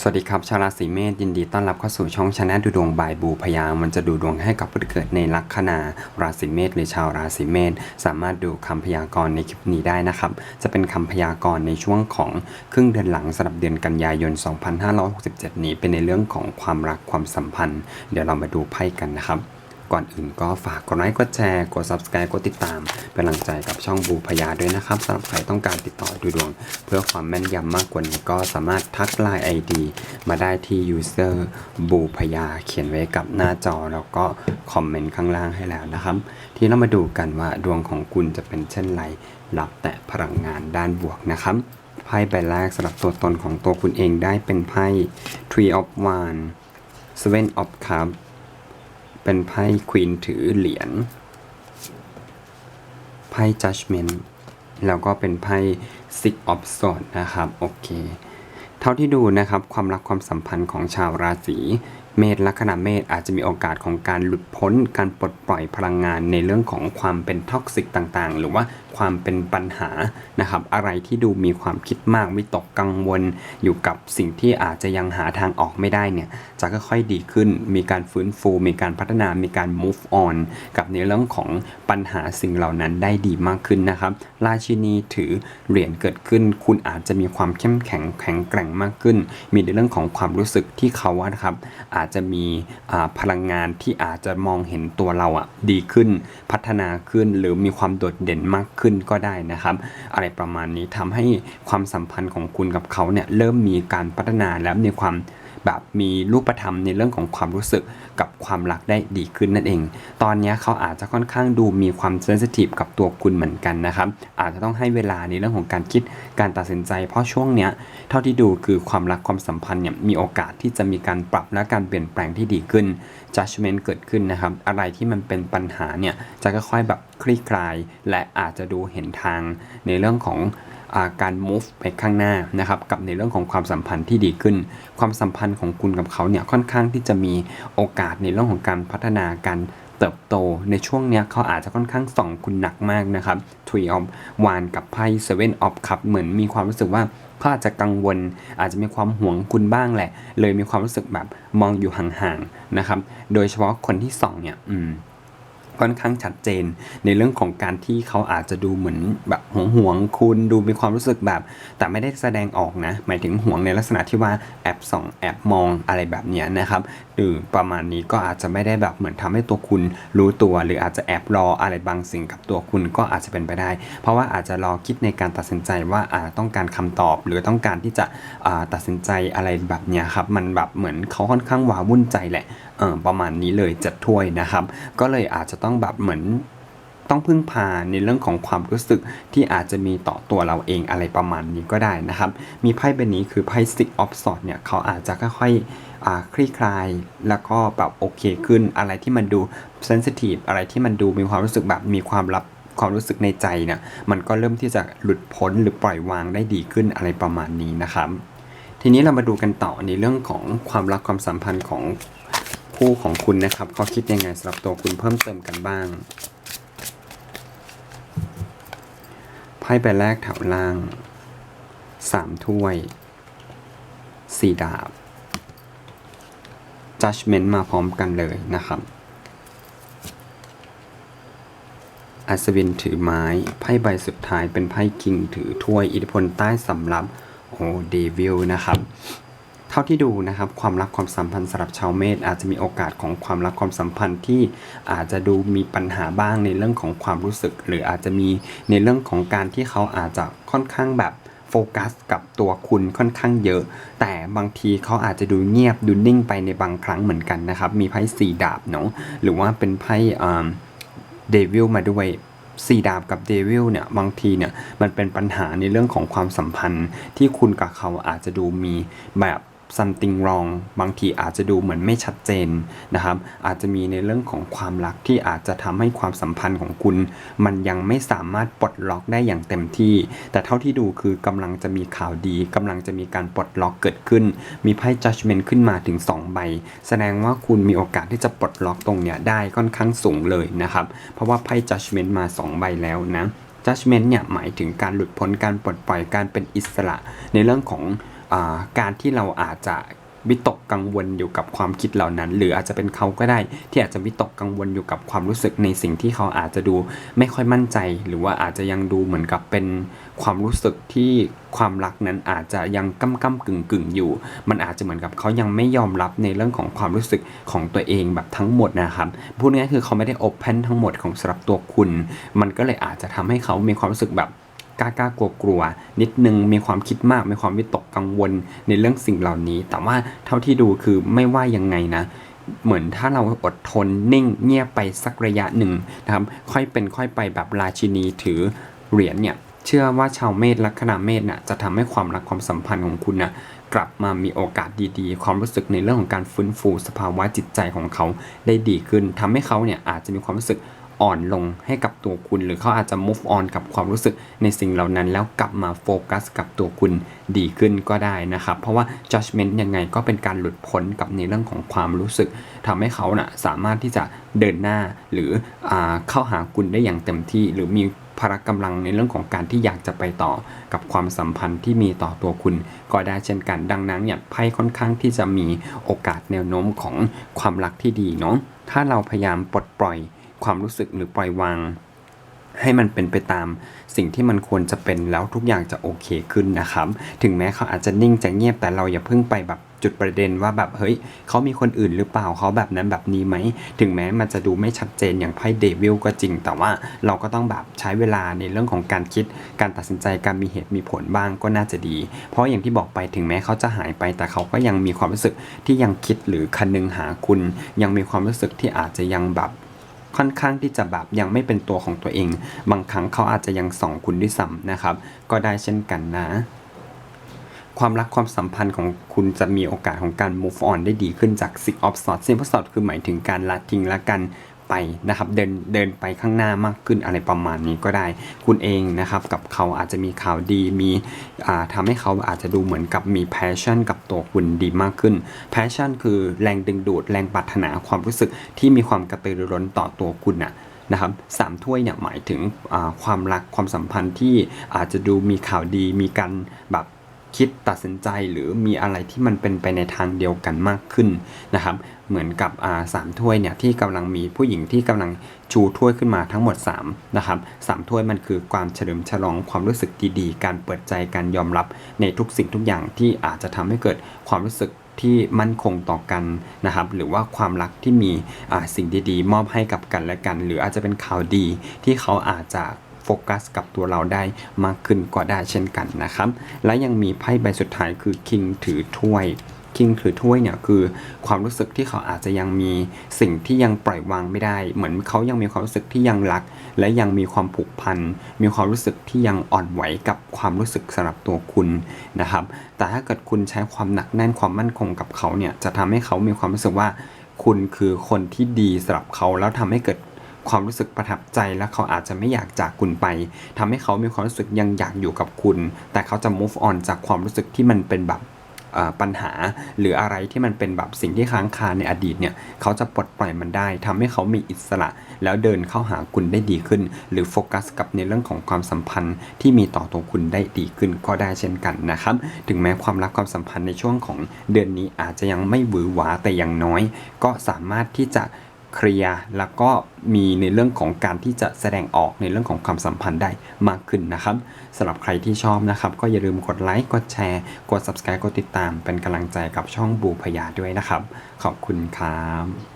สวัสดีครับชาวราศีเมษยินดีต้อนรับเข้าสู่ช่องชาแนลดูดวงบายบูพยามันจะดูดวงให้กับผู้ที่เกิดในลัคนาราศีเมษหรือชาวราศีเมษสามารถดูคำพยากรณ์ในคลิปนี้ได้นะครับ จะเป็นคำพยากรณ์ในช่วงของครึ่งเดือนหลังสำหรับเดือนกันยายน 2567 นี้เป็นในเรื่องของความรักความสัมพันธ์ เดี๋ยวเรามาดูไพ่กันนะครับ ก่อนอื่นก็ฝากกดไลค์กดแชร์กด subscribe กดติดตาม เป็นกำลังใจกับช่องบูพยาด้วยนะครับสำหรับใครต้องการติดต่อดูดวง เพื่อความแม่นยำมากกว่านี้ก็สามารถทักไลน์ ID มาได้ที่ user บูพยาเขียนไว้กับหน้าจอแล้วก็คอมเมนต์ข้างล่างให้แล้วนะครับ ที่เรามาดูกันว่าดวงของคุณจะเป็นเช่นไรรับแต่พลังงานด้านบวกนะครับไพ่ใบแรกสำหรับตัวตนของตัวคุณเองได้เป็นไพ่ Tree of Wands Seven of Cups เป็นไพ่ควีนถือเหรียญไพ่ judgment แล้วก็เป็นไพ่ six of swords นะครับ โอเค เท่าที่ดูนะครับ ความรักความสัมพันธ์ของชาวราศี เมษลัคนาเมษอาจจะมีโอกาสของการหลุดพ้น การปลดปล่อยพลังงานในเรื่องของความเป็นท็อกซิกต่างๆ หรือว่าความเป็นปัญหานะครับ อะไรที่ดูมีความคิดมากวิตกกังวล อยู่กับสิ่งที่อาจจะยังหาทางออกไม่ได้เนี่ยจะค่อยๆดีขึ้น มีการฟื้นฟู มีการพัฒนา มีการ move on กับในเรื่องของปัญหาสิ่งเหล่านั้นได้ดีมากขึ้นนะครับ ราชินีถือเหรียญเกิดขึ้น คุณอาจจะมีความเข้มแข็งแข็งแกร่งมากขึ้น มีในเรื่องของความรู้สึกที่เขาว่านะครับอาจจจะมีพลังงานที่อาจจะมองเห็นตัวเราอะดีขึ้น พัฒนาขึ้นหรือมีความโดดเด่นมากขึ้นก็ได้นะครับ อะไรประมาณนี้ทำให้ความสัมพันธ์ของคุณกับเขาเนี่ยเริ่มมีการพัฒนาและมีความ แบบมีรูปธรรมในเรื่องของความรู้สึกกับความรักได้ดีขึ้นนั่นเอง ตอนนี้เขาอาจจะค่อนข้างดูมีความเซนซิทีฟกับตัวคุณเหมือนกันนะครับ อาจจะต้องให้เวลาในเรื่องของการคิดการตัดสินใจ เพราะช่วงเนี้ยเท่าที่ดูคือความรักความสัมพันธ์เนี่ยมีโอกาสที่จะมีการปรับและการเปลี่ยนแปลงที่ดีขึ้น judgment เกิดขึ้นนะครับ อะไรที่มันเป็นปัญหาเนี่ยจะค่อยๆแบบคลี่คลาย และอาจจะดูเห็นทางในเรื่องของ การ move ไปข้างหน้านะครับกับในเรื่องของความสัมพันธ์ที่ดีขึ้น ความสัมพันธ์ของคุณกับเขาเนี่ยค่อนข้างที่จะมีโอกาสในเรื่องของการพัฒนาการเติบโตในช่วงเนี้ยเขาอาจจะค่อนข้างส่องคุณหนักมากนะครับ Three of Wands กับไพ่ Seven of Cups เหมือนมีความรู้สึกว่าเขาอาจจะกังวล อาจจะมีความหวงคุณบ้างแหละ เลยมีความรู้สึกแบบมองอยู่ห่างๆนะครับ โดยเฉพาะคนที่ส่องเนี่ย อืม ค่อนข้างชัดเจน ในเรื่องของการที่เขาอาจจะดูเหมือนแบบหวงหวงๆคุณดูมีความรู้สึกแบบ แต่ไม่ได้แสดงออกนะ หมายถึงหวงในลักษณะที่ว่าแอบส่องแอบมองอะไรแบบนี้นะครับหรือประมาณนี้ก็อาจจะไม่ได้แบบเหมือนทำให้ตัวคุณรู้ตัว หรืออาจจะแอบรออะไรบางสิ่งกับตัวคุณก็อาจจะเป็นไปได้ เพราะว่าอาจจะรอคิดในการตัดสินใจว่าอาต้องการคำตอบ หรือต้องการที่จะตัดสินใจอะไรแบบนี้ครับมันแบบเหมือนเขาค่อนข้างว้าวุ่นใจแหละประมาณนี้เลยจัดถ้วยนะครับ ก็เลยอาจจะต้องแบบเหมือน ต้องพึ่งพาในเรื่องของความรู้สึกที่อาจจะมีต่อตัวเราเองอะไรประมาณนี้ก็ได้นะครับ มีไพ่ใบนี้คือไพ่ Six of Swords เนี่ยเขาอาจจะค่อยๆอ่าคลี่คลาย แล้วก็แบบโอเคขึ้นอะไรที่มันดูเซนซิทีฟอะไรที่มันดูมีความรู้สึกแบบมีความลับความรู้สึกในใจเนี่ยมันก็เริ่มที่จะหลุดพ้นหรือปล่อยวางได้ดีขึ้นอะไรประมาณนี้นะครับ ทีนี้เรามาดูกันต่อในเรื่องของความรักความสัมพันธ์ของคู่ของคุณนะครับเขาคิดยังไงสำหรับตัวคุณเพิ่มเติมกันบ้าง ไพ่ใบแรกแถวล่างสามถ้วยสี่ดาบ judgment มาพร้อมกันเลยนะครับ อัศวินถือไม้ ไพ่ใบสุดท้ายเป็นไพ่คิงถือถ้วยอิทธิพลใต้สำรับโอ้เดวิลนะครับ ท่าที่ดูนะครับความรักความสัมพันธ์สำหรับชาวเมษอาจจะมีโอกาสของความรักความสัมพันธ์ที่อาจจะดูมีปัญหาบ้างในเรื่องของความรู้สึก หรืออาจจะมีในเรื่องของการที่เขาอาจจะค่อนข้างแบบโฟกัสกับตัวคุณค่อนข้างเยอะ แต่บางทีเขาอาจจะดูเงียบดูนิ่งไปในบางครั้งเหมือนกันนะครับ มีไพ่สี่ดาบเนาะหรือว่าเป็นไพ่เดวิลมาด้วยสี่ดาบกับเดวิลเนี่ยบางทีเนี่ยมันเป็นปัญหาในเรื่องของความสัมพันธ์ที่คุณกับเขาอาจจะดูมีแบบ something wrong บางทีอาจจะดูเหมือนไม่ชัดเจนนะครับ อาจจะมีในเรื่องของความรักที่อาจจะทำให้ความสัมพันธ์ของคุณ มันยังไม่สามารถปลดล็อกได้อย่างเต็มที่ แต่เท่าที่ดูคือกำลังจะมีข่าวดีกำลังจะมีการปลดล็อกเกิดขึ้น มีไพ่ judgment ขึ้นมาถึง 2 ใบ แสดงว่าคุณมีโอกาสที่จะปลดล็อกตรงเนี้ยได้ค่อนข้างสูงเลยนะครับ เพราะว่าไพ่ judgment มา 2 ใบแล้วนะ judgment เนี่ยหมายถึงการหลุดพ้นการปลดปล่อยการเป็นอิสระในเรื่องของ การที่เราอาจจะวิตกกังวลอยู่กับความคิดเหล่านั้น หรืออาจจะเป็นเขาก็ได้ ที่อาจจะวิตกกังวลอยู่กับความรู้สึกในสิ่งที่เขาอาจจะดูไม่ค่อยมั่นใจ หรือว่าอาจจะยังดูเหมือนกับเป็นความรู้สึกที่ความรักนั้นอาจจะยังก้ำก้ำกึ่งกึ่งอยู่ มันอาจจะเหมือนกับเขายังไม่ยอมรับในเรื่องของความรู้สึกของตัวเองแบบทั้งหมดนะครับพูดง่ายๆคือเขาไม่ได้โอเพนทั้งหมดของสำหรับตัวคุณ มันก็เลยอาจจะทำให้เขามีความรู้สึกแบบ กล้ากล้ากลัวกลัวนิดนึงมีความคิดมากมีความวิตกกังวลในเรื่องสิ่งเหล่านี้ แต่ว่าเท่าที่ดูคือไม่ว่ายังไงนะเหมือนถ้าเราอดทนนิ่งเงียบไปสักระยะหนึ่งนะครับค่อยเป็นค่อยไปแบบราชินีถือเหรียญเนี่ยเชื่อว่าชาวเมษลัคนาเมษน่ะจะทำให้ความรักความสัมพันธ์ของคุณน่ะกลับมามีโอกาสดีๆ ความรู้สึกในเรื่องของการฟื้นฟูสภาวะจิตใจของเขาได้ดีขึ้นทำให้เขาเนี่ยอาจจะมีความรู้สึก อ่อนลงให้กับตัวคุณ หรือเขาอาจจะ move on กับความรู้สึกในสิ่งเหล่านั้น แล้วกลับมาโฟกัสกับตัวคุณดีขึ้นก็ได้นะครับ เพราะว่า judgment ยังไงก็เป็นการหลุดพ้นกับในเรื่องของความรู้สึกทำให้เขานะ่ะสามารถที่จะเดินหน้าหรืออเข้าหาคุณได้อย่างเต็มที่ หรือมีพละกำลังในเรื่องของการที่อยากจะไปต่อกับความสัมพันธ์ที่มีต่อตัวคุณ ก็ได้เช่นกัน ดังนั้นเนี่ยไพ่ค่อนข้างที่จะมีโอกาสแนวโน้มของความรักที่ดีเนาะถ้าเราพยายามปลดปล่อย ความรู้สึกหรือปล่อยวาง ให้มันเป็นไปตามสิ่งที่มันควรจะเป็นแล้วทุกอย่างจะโอเคขึ้นนะครับ ถึงแม้เขาอาจจะนิ่งจะเงียบแต่เราอย่าเพิ่งไปแบบจุดประเด็นว่าแบบเฮ้ยเขามีคนอื่นหรือเปล่าเขาแบบนั้นแบบนี้ไหม ถึงแม้มันจะดูไม่ชัดเจนอย่างไพ่เดวิลก็จริง แต่ว่าเราก็ต้องแบบใช้เวลาในเรื่องของการคิด การตัดสินใจการมีเหตุมีผลบ้างก็น่าจะดี เพราะอย่างที่บอกไปถึงแม้เขาจะหายไป แต่เขาก็ยังมีความรู้สึกที่ยังคิดหรือคันนึงหาคุณ ยังมีความรู้สึกที่อาจจะยังแบบ ค่อนข้างที่จะแบบยังไม่เป็นตัวของตัวเอง บางครั้งเขาอาจจะยังส่องคุณด้วยซ้ำนะครับ ก็ได้เช่นกันนะความรักความสัมพันธ์ของคุณจะมีโอกาสของการ move on ได้ดีขึ้นจาก six of swords six of swords คือหมายถึงการละทิ้งละกัน ไปนะครับเดินเดินไปข้างหน้ามากขึ้นอะไรประมาณนี้ก็ได้ คุณเองนะครับกับเขาอาจจะมีข่าวดีมีอ่าทำให้เขาอาจจะดูเหมือนกับมี passion กับตัวคุณดีมากขึ้น passion คือแรงดึงดูดแรงปรารถนาความรู้สึกที่มีความกระตือรือร้นต่อตัวคุณนะนะครับสามถ้วยเนี่ยหมายถึงความรักความสัมพันธ์ที่อาจจะดูมีข่าวดีมีการแบบ คิดตัดสินใจหรือมีอะไรที่มันเป็นไปในทางเดียวกันมากขึ้นนะครับ เหมือนกับสามถ้วยเนี่ยที่กำลังมีผู้หญิงที่กำลังชูถ้วยขึ้นมาทั้งหมด3นะครับสามถ้วยมันคือความเฉลิมฉลองความรู้สึกดีๆ การเปิดใจการยอมรับในทุกสิ่งทุกอย่างที่อาจจะทำให้เกิดความรู้สึกที่มั่นคงต่อกันนะครับ หรือว่าความรักที่มีสิ่งดีๆ มอบให้กับกันและกัน หรืออาจจะเป็นข่าวดีที่เขาอาจจะ โฟกัสกับตัวเราได้มากขึ้นก็ได้เช่นกันนะครับ และยังมีไพ่ใบสุดท้ายคือคิงถือถ้วยคิงถือถ้วยเนี่ยคือความรู้สึกที่เขาอาจจะยังมีสิ่งที่ยังปล่อยวางไม่ได้ เหมือนเขายังมีความรู้สึกที่ยังรัก และยังมีความผูกพัน มีความรู้สึกที่ยังอ่อนไหวกับความรู้สึกสำหรับตัวคุณนะครับ แต่ถ้าเกิดคุณใช้ความหนักแน่นความมั่นคงกับเขาเนี่ยจะทำให้เขามีความรู้สึกว่าคุณคือคนที่ดีสำหรับเขาแล้วทำให้เกิด ความรู้สึกประทับใจและเขาอาจจะไม่อยากจากคุณไปทำให้เขามีความรู้สึกยังอยากอยู่กับคุณ แต่เขาจะ move on จากความรู้สึกที่มันเป็นแบบปัญหาหรืออะไรที่มันเป็นแบบสิ่งที่ค้างคาในอดีตเนี่ยเขาจะปลดปล่อยมันได้ทำให้เขามีอิสระ แล้วเดินเข้าหาคุณได้ดีขึ้น หรือโฟกัสกับในเรื่องของความสัมพันธ์ที่มีต่อตัวคุณได้ดีขึ้นก็ได้เช่นกันนะครับถึงแม้ความรักความสัมพันธ์ในช่วงของเดือนนี้อาจจะยังไม่หวือหวาแต่อย่างน้อย ก็สามารถที่จะ เคลียร์แล้วก็มีในเรื่องของการที่จะแสดงออกในเรื่องของความสัมพันธ์ได้มากขึ้นนะครับสำหรับใครที่ชอบนะครับ ก็อย่าลืมกดไลค์กดแชร์ กด subscribe กดติดตาม เป็นกำลังใจกับช่องบูพยาด้วยนะครับ ขอบคุณครับ